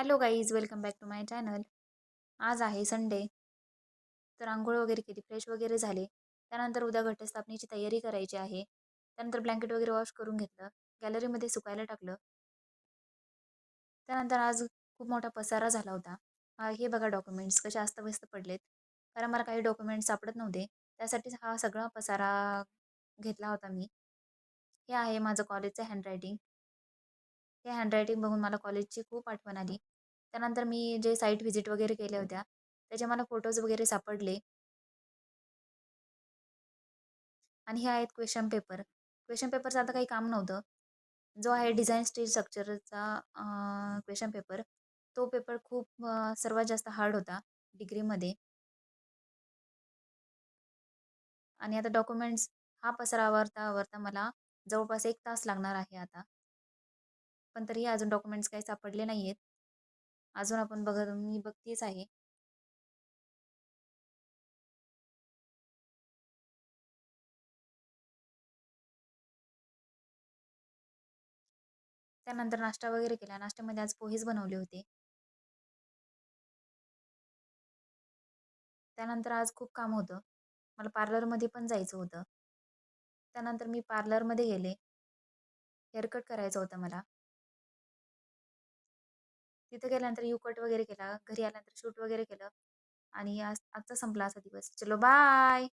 Hello guys welcome back to my channel. आज आहे Sunday तर आंघोळ वगैरे केली फ्रेश वगैरे झाले. त्यानंतर उद्या घटस्थापनेची तयारी करायची आहे. त्यानंतर ब्लँकेट वगैरे वॉश करून घेतलं गॅलरीमध्ये सुकायला टाकलं. त्यानंतर आज खूप मोठा पसारा झाला होता. हे बघा डॉक्युमेंट्स कसे अस्तव्यस्त पडलेत. कारण मला काही डॉक्युमेंट्स सापडत नव्हते. त्यासाठीच हा सगळा पसारा घेतला होता मी. हे आहे माझं कॉलेजचं हँडरायटिंग. हे हँडरायटिंग बघून मला कॉलेजची खूप आठवण आली. त्यानंतर मी जे साईट व्हिजिट वगैरे केल्या होत्या त्याचे मला फोटोज वगैरे सापडले. आणि हे आहेत क्वेश्चन पेपर क्वेश्चन पेपरचं आता काही काम नव्हतं. जो आहे डिझाईन स्टील स्ट्रक्चरचा क्वेश्चन पेपर तो पेपर खूप सर्वात जास्त हार्ड होता डिग्रीमध्ये आणि आता डॉक्युमेंट्स हा पसरा आवरता आवरता मला जवळपास एक तास लागणार आहे आता. पण तरी अजून डॉक्युमेंट्स काही सापडले नाही आहेत अजून आपण बघत मी बघतेच आहे. त्यानंतर नाश्ता वगैरे केला. नाश्त्यामध्ये आज पोहेच बनवले होते. त्यानंतर आज खूप काम होतं. मला पार्लरमध्ये पण जायचं होतं. त्यानंतर मी पार्लरमध्ये गेले. हेअरकट करायचं होतं मला. तिथं गेल्यानंतर यू कट वगैरे केला घरी आल्यानंतर शूट वगैरे केलं आणि आज आजचा संपला असा दिवस. चलो बाय